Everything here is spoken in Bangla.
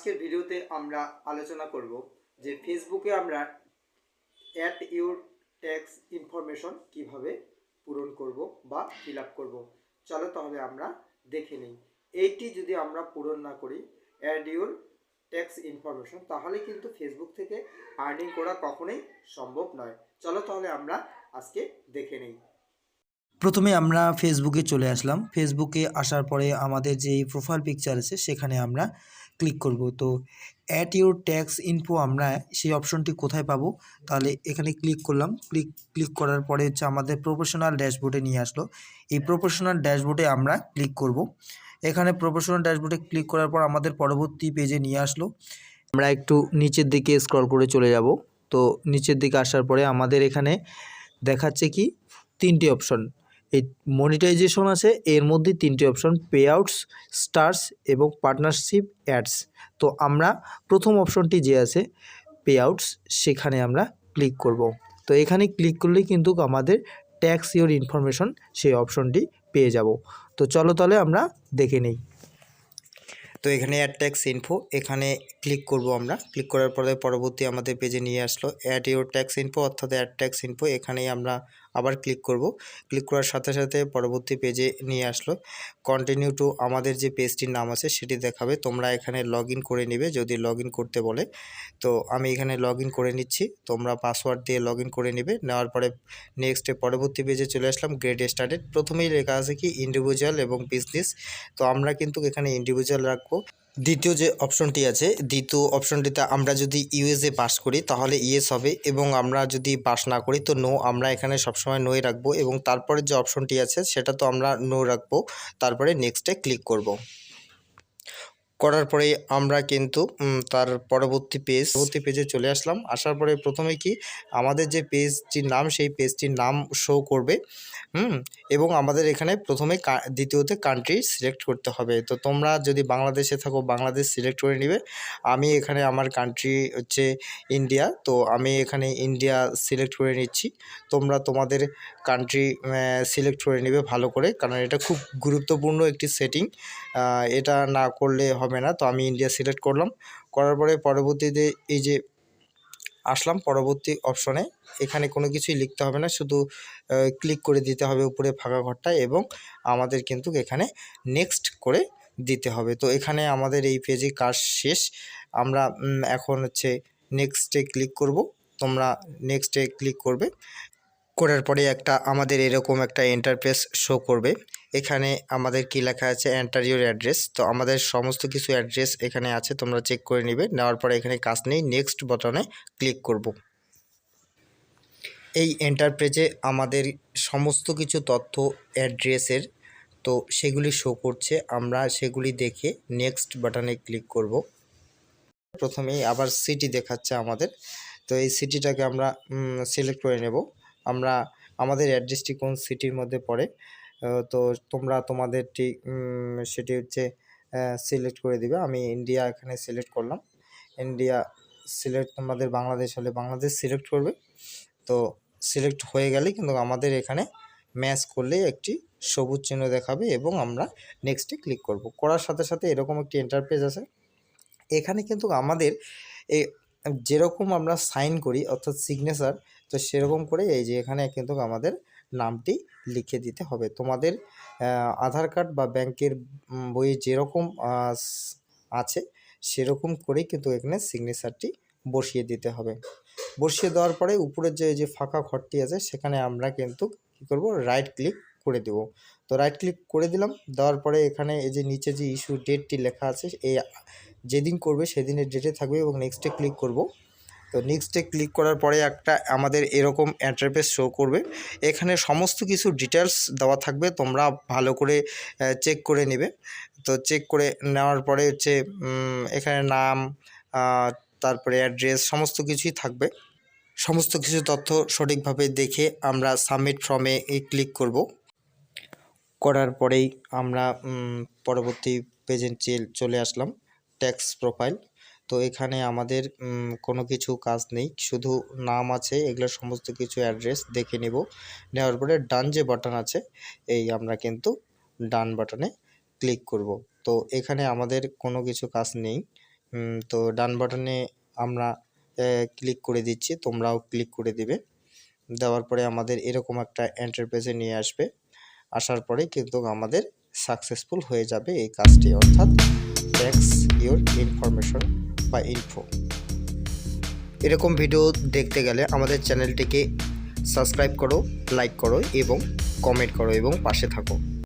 আজকের ভিডিওতে আমরা আলোচনা করব যে ফেসবুকে আমরা অ্যাট ইউর ট্যাক্স ইনফরমেশন কীভাবে পূরণ করব বা ফিল আপ করব। চলো তাহলে আমরা দেখে নিই। এইটি যদি আমরা পূরণ না করি অ্যাড ইউর ট্যাক্স ইনফরমেশন তাহলে কিন্তু ফেসবুক থেকে আর্নিং করা কখনোই সম্ভব নয়। চলো তাহলে আমরা আজকে দেখে নিই। প্রথমে আমরা ফেসবুকে চলে আসলাম। ফেসবুকে আসার পরে আমাদের যে প্রোফাইল পিকচার আছে, সেখানে আমরা ক্লিক করব। তো অ্যাট ইউর ট্যাক্স ইনফো আমরা সেই অপশনটি কোথায় পাবো? তাহলে এখানে ক্লিক করলাম। ক্লিক ক্লিক করার পরে হচ্ছে আমাদের প্রফেশনাল ড্যাশবোর্ডে নিয়ে আসলো। এই প্রফেশনাল ড্যাশবোর্ডে আমরা ক্লিক করব। এখানে প্রফেশনাল ড্যাশবোর্ডে ক্লিক করার পর আমাদের পরবর্তী পেজে নিয়ে আসলো। আমরা একটু নিচের দিকে স্ক্রল করে চলে যাব। তো নিচের দিকে আসার পরে আমাদের এখানে দেখাচ্ছে কি? তিনটি অপশন এই মনিটাইজেশন আছে, এর মধ্যে তিনটি অপশন পে আউটস স্টার্স এবং পার্টনারশিপ অ্যাডস তো আমরা প্রথম অপশনটি যে আছে পে আউটস সেখানে আমরা ক্লিক করব। তো এখানে ক্লিক করলেই কিন্তু আমাদের ট্যাক্স ইওর ইনফরমেশন সেই অপশনটি পেয়ে যাব। তো চলো তাহলে আমরা দেখে নিই। তো এখানে অ্যাড ট্যাক্স ইনফো এখানে ক্লিক করব আমরা। ক্লিক করার পরে পরবর্তী আমাদের পেজে নিয়ে আসলো অ্যাড ইউর ট্যাক্স ইনফো অর্থাৎ অ্যাড ট্যাক্স ইনফো এখানেই আমরা আবার ক্লিক করব। ক্লিক করার সাথে সাথে পরবর্তী পেজে নিয়ে আসলো। কন্টিনিউ টু আমাদের যে পেজটির নাম আছে সেটি দেখাবে। তোমরা এখানে লগ করে নেবে যদি লগ করতে বলে। তো আমি এখানে লগ করে নিচ্ছি। তোমরা পাসওয়ার্ড দিয়ে লগ করে নেবে। নেওয়ার পরে নেক্সটে পরবর্তী পেজে চলে আসলাম গ্রেড স্টার্টেড প্রথমেই লেখা আছে কি ইন্ডিভিজুয়াল এবং বিজনেস তো আমরা কিন্তু এখানে ইন্ডিভিজুয়াল রাখব। দ্বিতীয় যে অপশনটি আছে, দ্বিতীয় অপশনটিতে আমরা যদি ইউএসএ পাস করি, তাহলে ইয়েস হবে এবং আমরা যদি পাস না করি, তো নো আমরা এখানে সবসময় নোই রাখব এবং তারপরে যে অপশনটি আছে, সেটা তো আমরা নো রাখব তারপরে নেক্সটে ক্লিক করব। করার পরে আমরা কিন্তু তার পরবর্তী পেজ পরবর্তী পেজে চলে আসলাম। আসার পরে প্রথমে কি, আমাদের যে পেজটির নাম, সেই পেজটির নাম শো করবে, হুম, এবং আমাদের এখানে প্রথমে দ্বিতীয়তে কান্ট্রি সিলেক্ট করতে হবে। তো তোমরা যদি বাংলাদেশে থাকো, বাংলাদেশ সিলেক্ট করে নিবে। আমি এখানে আমার কান্ট্রি হচ্ছে ইন্ডিয়া তো আমি এখানে ইন্ডিয়া সিলেক্ট করে নিচ্ছি। তোমরা তোমাদের কান্ট্রি সিলেক্ট করে নিবে ভালো করে, কারণ এটা খুব গুরুত্বপূর্ণ একটি সেটিং এটা না করলে হবে না। তো আমি ইন্ডিয়া সিলেক্ট করলাম। করার পরে পরবর্তীতে এই যে আসলাম, পরবর্তী অপশনে এখানে কোনো কিছুই লিখতে হবে না। শুধু ক্লিক করে দিতে হবে উপরে ফাঁকা ঘরটা এবং আমাদের কিন্তু এখানে নেক্সট করে দিতে হবে। তো এখানে আমাদের এই পেজে কাজ শেষ। আমরা এখন হচ্ছে নেক্সটে ক্লিক করব। তোমরা নেক্সটে ক্লিক করবে। করার পরে একটা আমাদের এরকম একটা ইন্টারফেস শো করবে। এখানে আমাদের কি লেখা আছে? ইউর অ্যাড্রেস তো আমাদের সমস্ত কিছু অ্যাড্রেস এখানে আছে, তোমরা চেক করে নিবে। নেওয়ার পরে এখানে কাজ নেই। নেক্সট বটনে ক্লিক করব। এই এন্টারপ্রেজে আমাদের সমস্ত কিছু তথ্য অ্যাড্রেসের তো সেগুলি শো করছে। আমরা সেগুলি দেখে নেক্সট বাটনে ক্লিক করব। প্রথমেই আবার সিটি দেখাচ্ছে আমাদের। তো এই সিটিটাকে আমরা সিলেক্ট করে নেব। আমরা, আমাদের অ্যাড্রেসটি কোন সিটির মধ্যে পড়ে? তো তোমরা তোমাদেরটি সেটি হচ্ছে সিলেক্ট করে দিবে। আমি ইন্ডিয়া এখানে সিলেক্ট করলাম। ইন্ডিয়া সিলেক্ট তোমাদের বাংলাদেশ হলে বাংলাদেশ সিলেক্ট করবে। তো সিলেক্ট হয়ে গেলে কিন্তু আমাদের এখানে ম্যাচ করলে একটি সবুজ চিহ্ন দেখাবে এবং আমরা নেক্সটে ক্লিক করব। করার সাথে সাথে এরকম একটি ইন্টারপেজ আছে। এখানে কিন্তু আমাদের এ, যেরকম আমরা সাইন করি, অর্থাৎ সিগনেচার তো সেরকম করে এই যে এখানে কিন্তু আমাদের নামটি লিখে দিতে হবে। তোমাদের আধার কার্ড বা ব্যাংকের বইয়ে যেরকম আছে সেরকম করেই কিন্তু এখানে সিগনেচারটি বসিয়ে দিতে হবে। বসিয়ে দেওয়ার পরে উপরের যে যে ফাঁকা ঘরটি আছে সেখানে আমরা কিন্তু কী করব? রাইট ক্লিক করে দেব। তো রাইট ক্লিক করে দিলাম। দেওয়ার পরে এখানে এই যে নিচে যে ইস্যু ডেটটি লেখা আছে, এই, যেদিন করবে সেদিনের ডেটে থাকবে এবং নেক্সটে ক্লিক করব। তো নেক্সটে ক্লিক করার পরে একটা আমাদের এরকম অ্যাড্রেস শো করবে। এখানে সমস্ত কিছু ডিটেলস দেওয়া থাকবে, তোমরা ভালো করে চেক করে নেবে। তো চেক করে নেওয়ার পরে হচ্ছে এখানে নাম তারপরে অ্যাড্রেস সমস্ত কিছুই থাকবে। সমস্ত কিছু তথ্য সঠিকভাবে দেখে আমরা সাবমিট ফর্মে ক্লিক করব। করার পরেই আমরা পরবর্তী পেজে চলে আসলাম ট্যাক্স প্রোফাইল তো এখানে আমাদের কোনো কিছু কাজ নেই। শুধু নাম আছে, এগুলো সমস্ত কিছু অ্যাড্রেস দেখে নেব। নেওয়ার পরে ডান যে বাটন আছে, এই আমরা কিন্তু ডান বাটনে ক্লিক করব। তো এখানে আমাদের কোনো কিছু কাজ নেই। তো ডান বাটনে আমরা ক্লিক করে দিচ্ছি, তোমরাও ক্লিক করে দিবে। দেওয়ার পরে আমাদের এরকম একটা এন্টারপ্রাইজে নিয়ে আসবে। আসার পরে কিন্তু আমাদের সাকসেসফুল হয়ে যাবে এই কাজটি। অর্থাৎ ট্যাক্স ইউর ইনফরমেশন বা ইনফো এরকম ভিডিও দেখতে গেলে আমাদের চ্যানেলটিকে সাবস্ক্রাইব করো লাইক করো এবং কমেন্ট করো এবং পাশে থাকো।